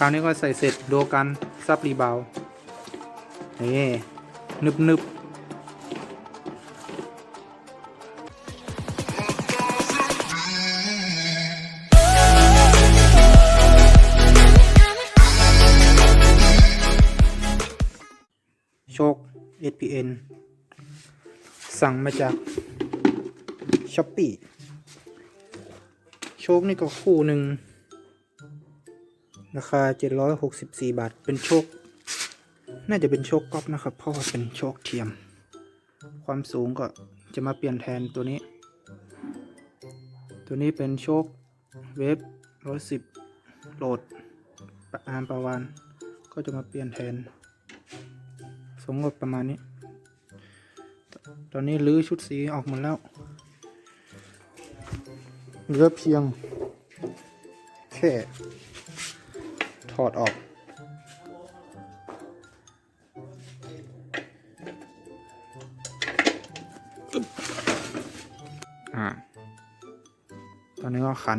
ราวนี้ก็ใส่เสร็จดูกันซับรีบาวนี่นึบนึบโชค SPN สั่งมาจากช้อปปี้โชคนี่ก็คู่หนึ่ง ราคา 764 บาท เป็นโชค น่าจะเป็นโชคก๊อปนะครับ เพราะว่าเป็นโชคเทียม ความสูงก็จะมาเปลี่ยนแทนตัวนี้ ตัวนี้เป็นโชคเวฟ110 โหลดประอาร์มประวาน ก็จะมาเปลี่ยนแทน สมงบประมาณนี้ ตอนนี้รื้อชุดสีออกหมดแล้ว เหลือเพียงแค่ ถอดออก อ่า ตอนนี้ก็ขัน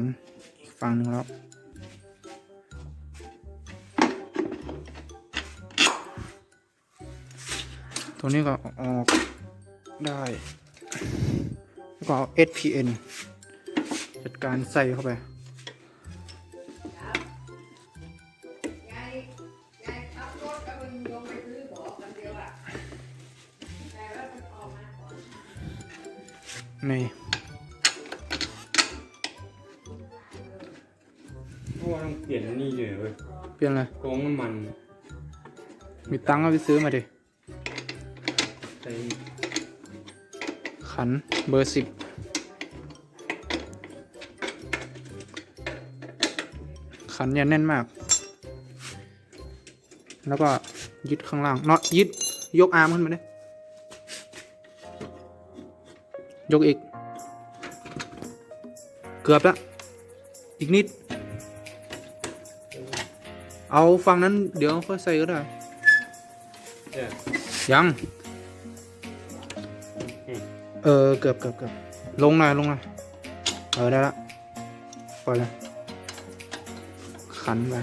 อีกฝั่งหนึ่งแล้ว ตัวนี้ก็อออกได้แล้วก็เอา SPN จัดการใส่เข้าไป นี่เพราะว่าต้องเปลี่ยนอันนี่เลยเว้ยเปลี่ยนอะไรกองน้ำมันมีตังค์ก็ไปซื้อมาดิใส่ขันเบอร์สิบขันอย่าแน่นมาก แล้วก็ ยึดข้างล่างน็อตยึดยกอาร์มขึ้นมาดิยกอีก เกือบแล้ว อีกนิด เอาฝั่งนั้นเดี๋ยวค่อยใส่ก็ได้เนี่ยยังอืมเออ เกือบเกือบเกือบลงหน่อยลงหน่อยเออ ได้ละปล่อยเลยขันไป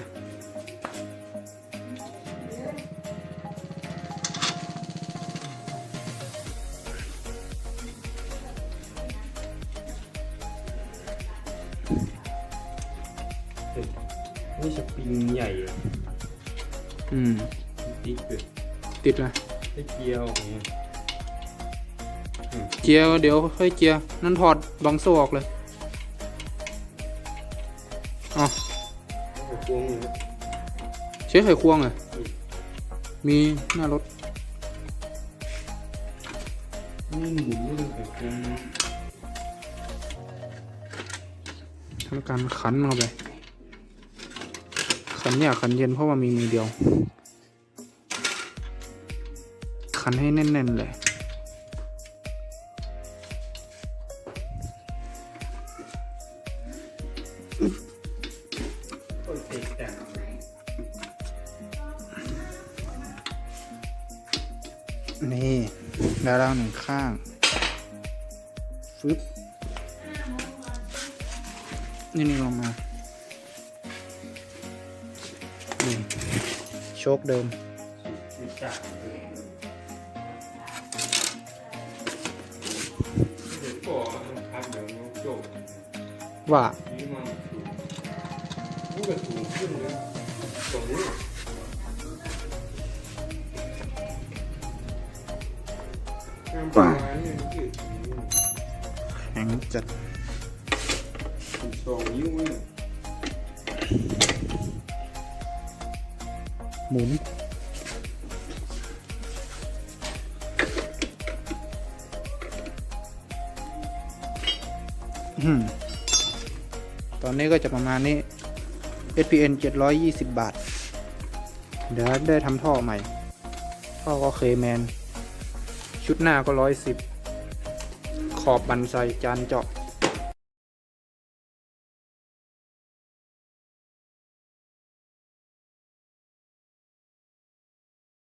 นี่สปริงใหญ่อะอืม ติ๊กเลยติดเลยให้เกียร์ออกเนี่ยเจียร์เดี๋ยวค่อยเจียร์นั่นถอดบังโซออกเลยอ๋อเอาพวงเลยใช้ไขควงเหรอะมีหน้ารถนี่หมุนเลยแต่พวง ทำการขันมันเข้าไป ขันเนี่ยขันเย็นเพราะว่ามีมือเดียว ขันให้แน่น ๆ เลยต้นเอกแต่นี่ได้แล้วหนึ่งข้าง ฟึบ นี่นี่ลงมา โชคเดิมไม่จับเลยเดี๋ยวก่อนครับเดี๋ยวน้องโจบว่านี่มาถูกก็ถูกขึ้นเลยตรงนี้ป่าเนี่ยมันยืดแข็งจัดสองนิ้วเนี่ย หมุนตอนนี้ก็จะประมาณนี้ SPN 720 บาท เดี๋ยวได้ทำท่อใหม่ ท่อก็เคแมน ชุดหน้าก็ 110 ขอบบันไซจานเจาะ